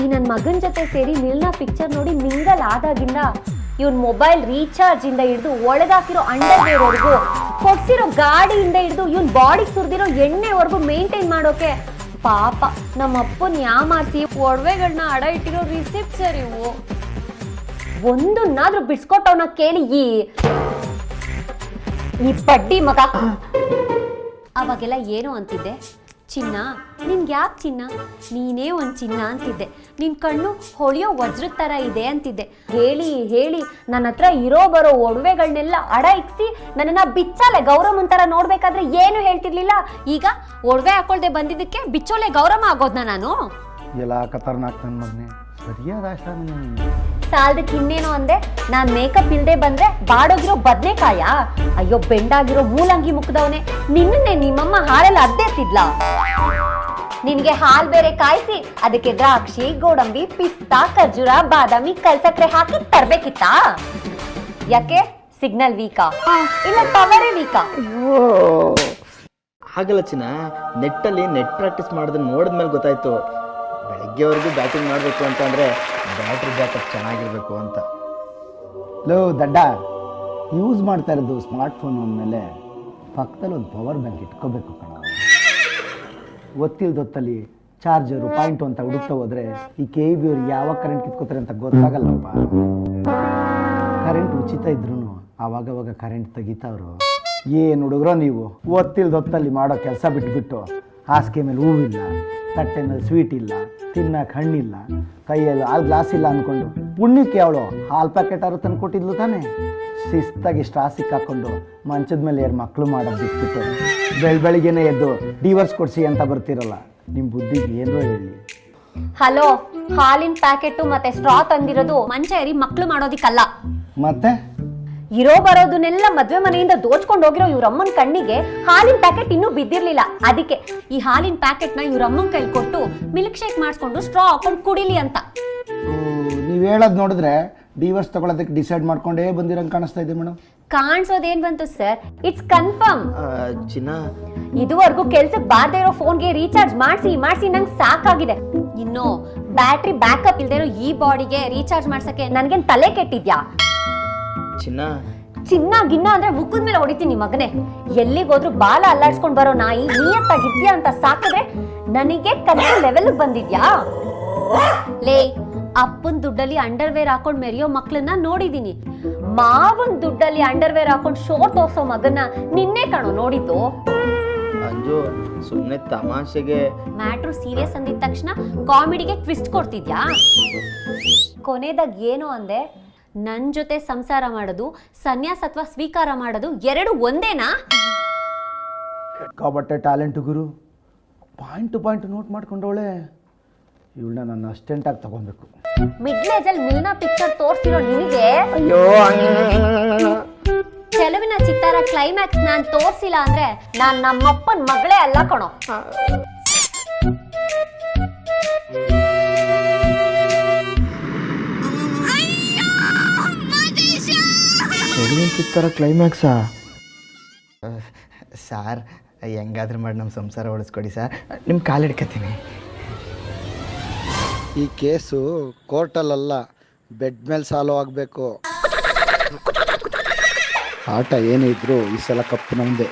ಈ ನನ್ನ ಮಗನ ಜೊತೆ ಸೇರಿ ನಿಲ್ನ ಪಿಕ್ಚರ್ ನೋಡಿ ಮಿಂಗಲ್ ಆದಾಗಿಂದ ಇವನ್ ಮೊಬೈಲ್ ರೀಚಾರ್ಜ್ ಇಂದ ಹಿಡಿದು ಒಳಗಾಕಿರೋ ಅಂಡರ್ವೇರ್ವರೆಗೂ ಕೊಡ್ಸಿರೋ ಗಾಡಿಯಿಂದ ಹಿಡಿದು ಇವನ್ ಬಾಡಿ ಸುರಿದಿರೋ ಎಣ್ಣೆವರೆಗೂ ಮೇಂಟೈನ್ ಮಾಡೋಕೆ. ಪಾಪ ನಮ್ಮ ಅಪ್ಪನ್ ಯಾಮಾರಿಸಿ ಒಡವೆಗಳನ್ನ ಅಡ ಇಟ್ಟಿರೋ ರಿಸಿಪ್ಟ್ ಸರ್ ಇವು. ಒಂದನ್ನಾದ್ರೂ ಬಿಡ್ಸ್ಕೊಟ್ಟವನ ಕೇಳಿ ಈ ಬಡ್ಡಿ ಮಗ. ಅವಾಗೆಲ್ಲ ಏನು ಅಂತಿದ್ದೆ? ಚಿನ್ನ? ನಿನ್ಗೆ ಯಾಕೆ ಚಿನ್ನ? ನೀನೇ ಒಂದು ಚಿನ್ನ ಅಂತಿದ್ದೆ. ನಿನ್ನ ಕಣ್ಣು ಹೊಳೆಯೋ ವಜ್ರದ ಥರ ಇದೆ ಅಂತಿದ್ದೆ. ಹೇಳಿ ಹೇಳಿ, ನನ್ನ ಹತ್ರ ಇರೋ ಬರೋ ಒಡವೆಗಳನ್ನೆಲ್ಲ ಅಡ ಇಕ್ಸಿ ನನ್ನನ್ನ ಬಿಚ್ಚಾಲೆ ಗೌರಮ್ ಥರ ನೋಡ್ಬೇಕಾದ್ರೆ ಏನು ಹೇಳ್ತಿರ್ಲಿಲ್ಲ? ಈಗ ಒಡವೆ ಹಾಕೊಳ್ದೆ ಬಂದಿದ್ದಕ್ಕೆ ಬಿಚ್ಚೋಲೆ ಗೌರಮ್ಮ ಆಗೋದ್ನ ನಾನು? ಎಲ್ಲ ಖತರ್ನಾಕ್ ನನ್ನ ಮಗನೇ. ಸರಿಯಾದ ಆಶ್ರಮ ಸಾಲದಕ್ಕೆ ಇನ್ನೇನು ಅಂದೆ ನಾನ್ ಮೇಕಪ್ ಇಲ್ದೆ ಬಂದ್ರೆ ಬಾಡೋಗಿರೋ ಬದ್ನೆಕಾಯ? ಅಯ್ಯೋ ಬೆಂಡಾಗಿರೋ ಮೂಲಂಗಿ ಮುಖದವನೇ ನಿನ್ನನ್ನೇ ನಿಮ್ಮಮ್ಮ ಹಾಲಲ್ಲಿ ಅದ್ದೆತ್ತಿದ್ಲ ನಿನ್ಗೆ ಹಾಲ್ ಬೇರೆ ಕಾಯಿಸಿ ಅದಕ್ಕೆ ದ್ರಾಕ್ಷಿ ಗೋಡಂಬಿ ಪಿಸ್ತಾ ಖರ್ಜೂರ ಬಾದಾಮಿ ಕಲ್ಸಕ್ರೆ ಹಾಕಿ ತರ್ಬೇಕಿತ್ತಾ? ಯಾಕೆ? ಸಿಗ್ನಲ್ ವೀಕಾ? ಇಲ್ಲ ಪವರೇ ವೀಕಾ? ಹಾಗಲ್ಲ ಚಿನ್ನ ನೆಟ್ಟಲ್ಲಿ ನೆಟ್ ಪ್ರಾಕ್ಟೀಸ್ ಮಾಡೋದನ್ನ ನೋಡಿದ್ಮೇಲೆ ಗೊತ್ತಾಯ್ತು. ಬೆಳಗ್ಗೆವರೆಗೂ ಬ್ಯಾಟಿಂಗ್ ಮಾಡಬೇಕು ಅಂತ ಅಂದರೆ ಬ್ಯಾಟ್ರಿ ಬ್ಯಾಕಪ್ ಚೆನ್ನಾಗಿರಬೇಕು ಅಂತ. ಲೋ, ದಡ್ಡ, ಯೂಸ್ ಮಾಡ್ತಾ ಇರೋದು ಸ್ಮಾರ್ಟ್ಫೋನ್ ಅಂದಮೇಲೆ ಪಕ್ಕದಲ್ಲಿ ಒಂದು ಪವರ್ ಬ್ಯಾಂಕ್ ಇಟ್ಕೋಬೇಕು ಕಣ. ಗೊತ್ತಿಲ್ದೊತ್ತಲ್ಲಿ ಚಾರ್ಜರು, ಪಾಯಿಂಟು ಅಂತ ಹುಡುಕ್ತಾ ಹೋದರೆ ಈ ಕೆ ಬಿ ಅವ್ರಿಗೆ ಯಾವಾಗ ಕರೆಂಟ್ ಕಿತ್ಕೋತಾರೆ ಅಂತ ಗೊತ್ತಾಗಲ್ಲಪ್ಪ ಕರೆಂಟ್ ಉಚಿತ ಇದ್ರೂ ಆವಾಗವಾಗ ಕರೆಂಟ್ ತೆಗಿತಾವ್ರು ಏನು ಹುಡುಗ್ರೋ ನೀವು ಗೊತ್ತಿಲ್ದೊತ್ತಲ್ಲಿ ಮಾಡೋ ಕೆಲಸ ಬಿಟ್ಬಿಟ್ಟು ಹಾಸಿಗೆ ಮೇಲೆ ಹೂವಿಲ್ಲ ತಟ್ಟೆ ಮೇಲೆ ಸ್ವೀಟ್ ಇಲ್ಲ ತಿನ್ನಕ್ಕೆ ಹಣ್ಣಿಲ್ಲ ಕೈಯಲ್ಲಿ ಹಾಲು ಗ್ಲಾಸ್ ಇಲ್ಲ ಅಂದ್ಕೊಂಡು ಪುಣ್ಯಕ್ಕೆ ಅವಳು ಹಾಲು ಪ್ಯಾಕೆಟ್ ಆರು ತಂದು ಕೊಟ್ಟಿದ್ಲು ತಾನೇ. ಶಿಸ್ತಾಗಿ ಸ್ಟ್ರಾ ಹಾಕ್ಕೊಂಡು ಮಂಚದ ಮೇಲೆ ಎರಡು ಮಕ್ಕಳು ಮಾಡೋದು ಬಿಟ್ಬಿಟ್ಟು ಬೆಳ ಬೆಳಿಗ್ಗೆನೆ ಎದ್ದು ಡಿವರ್ಸ್ ಕೊಡಿಸಿ ಅಂತ ಬರ್ತಿರಲ್ಲ. ನಿಮ್ಮ ಬುದ್ಧಿಗೆ ಏನೋ ಹೇಳಿ. ಹಲೋ ಹಾಲಿನ ಪ್ಯಾಕೆಟು ಮತ್ತೆ ಸ್ಟ್ರಾ ತಂದಿರೋದು ಮಂಚ ಏರಿ ಮಕ್ಕಳು ಮಾಡೋದಿಕ್ಕಲ್ಲ. ಮತ್ತೆ? ಇರೋ ಬರೋದನ್ನೆಲ್ಲ ಮದ್ವೆ ಮನೆಯಿಂದ ದೋಚ್ಕೊಂಡು ಹೋಗಿರೋ ಇವ್ರಮ್ಮನ ಕಣ್ಣಿಗೆ ಹಾಲಿನ ಪ್ಯಾಕೆಟ್ ಇನ್ನೂ ಬಿದ್ದಿರ್ಲಿಲ್ಲ. ಅದಕ್ಕೆ ಈ ಹಾಲಿನ ಪ್ಯಾಕೆಟ್ನ ಇವ್ರಮ್ಮನ ಕೈಲಿ ಕೊಟ್ಟು ಮಿಲ್ಕ್ ಶೇಕ್ ಮಾಡಿಸ್ಕೊಂಡು ಸ್ಟ್ರಾ ಹಾಕೊಂಡು ಕುಡಿಲಿ ಅಂತ. ನೀವು ಹೇಳೋದು ನೋಡಿದ್ರೆ ಡಿವರ್ಸ್ ತಗೊಳ್ಳೋದಕ್ಕೆ ಡಿಸೈಡ್ ಮಾಡ್ಕೊಂಡೇ ಬಂದಿರಂಗೆ ಕಾಣಿಸ್ತಾ ಇದೆ ಮೇಡಮ್ ಕಾಣಿಸೋದೇನ್ ಬಂತು ಸರ್ ಇಟ್ಸ್ ಕನ್ಫರ್ಮ್ ಚಿನ್ನ. ಇದುವರೆಗೂ ಕೆಲ್ಸಕ್ಕೆ ಬಾರ್ದೇ ಇರೋ ಫೋನ್ಗೆ ರೀಚಾರ್ಜ್ ಮಾಡಿಸಿ ಮಾಡಿಸಿ ನಂಗೆ ಸಾಕಾಗಿದೆ. ಇನ್ನು ಬ್ಯಾಟ್ರಿ ಬ್ಯಾಕಪ್ ಇಲ್ದೇ ಇರೋ ಈ ಬಾಡಿಗೆ ರೀಚಾರ್ಜ್ ಮಾಡ್ಸಕ್ಕೆ ನನ್ಗೇನ್ ತಲೆ ಕೆಟ್ಟಿದ್ಯಾ? ಚಿನ್ನ? ಚಿನ್ನ ಗಿನ್ನ ಅಂದ್ರೆ ಮುಖದ ಮೇಲೆ ಹೊಡಿತೀನಿ ಮಗನೇ. ಎಲ್ಲಿಗೋದ್ರೂ ಬಾಲ ಅಲ್ಲಾಡ್ಸ್ಕೊಂಡ್ ಬರೋ ನಾಯಿ ನೀ ಅಂತ ಸಾಕಿದ್ರೆ ನನಗೆ ಕನ್ನಡ ಲೆವೆಲ್ ಬಂದಿದ್ಯಾ? ಲೇ ಅಪ್ಪನ್ ದುಡ್ಡಲ್ಲಿ ಅಂಡರ್ವೇರ್ ಹಾಕೊಂಡ್ ಮೆರೆಯೋ ಮಕ್ಳನ್ನ ನೋಡಿದೀನಿ. ಮಾವನ್ ದುಡ್ಡಲ್ಲಿ ಅಂಡರ್ವೇರ್ ಹಾಕೊಂಡ್ ಶೋ ತೋರ್ಸೋ ಮಗನ್ನ ನಿನ್ನೆ ಕಣೋ ನೋಡಿದ್ದು. ಅಂಜು ಸುಮ್ಮನೆ ತಮಾಷೆಗೆ. ಮ್ಯಾಟ್ರು ಸೀರಿಯಸ್ ಅಂದಿದ ತಕ್ಷಣ ಕಾಮಿಡಿಗೆ ಟ್ವಿಸ್ಟ್ ಕೊಡ್ತಿದ್ಯಾ? ಕೊನೆದಾಗ ಏನು ಅಂದೆ ನನ್ ಜೊತೆ ಸಂಸಾರ ಮಾಡೋದು ಸನ್ಯಾಸತ್ವ ಸ್ವೀಕಾರ ಮಾಡೋದು ಎರಡು ಒಂದೇನಾ? ಸಿಕ್ಕಾಬಟ್ಟೆ ಟ್ಯಾಲೆಂಟ್ ಗುರು. ಪಾಯಿಂಟ್ ಟು ಪಾಯಿಂಟ್ ನೋಟ್ ಮಾಡ್ಕೊಂಡವಳೆ. ಇವಳನ್ನ ನನ್ನ ಅಸ್ಟೆಂಟಾಗಿ ತಗೊಬೇಕು. ಮಿಡ್ಲ್ ಅಲ್ಲಿ ಮಿಲ್ನಾ ಪಿಕ್ಚರ್ ತೋರ್ಸಿರೋ ನಿಮಗೆ? ಅಯ್ಯೋ ಚೆಲುವಿನ ಚಿತ್ತಾರ ಕ್ಲೈಮ್ಯಾಕ್ಸ್ ನಾನು ತೋರಿಸಿಲ್ಲ ಅಂದ್ರೆ ನಾನು ನಮ್ಮಪ್ಪನ ಮಗಳೇ ಅಲ್ಲ ಕಣೋ. ಚಿತ್ತರ ಕ್ಲೈಮ್ಯಾಕ್ಸಾ ಸಾರ್ ಹೆಂಗಾದ್ರೂ ಮಾಡಿ ನಮ್ಮ ಸಂಸಾರ ಉಳಿಸ್ಕೊಡಿ ಸರ್. ನಿಮ್ಮ ಕಾಲು ಹಿಡ್ಕತೀನಿ. ಈ ಕೇಸು ಕೋರ್ಟಲ್ಲ ಬೆಡ್ ಮೇಲೆ ಸಾಲು ಆಗಬೇಕು. ಆಟ ಏನೇ ಇದ್ರು ಈ ಸಲ ಕಪ್ಪು ನಮ್ಮದೇ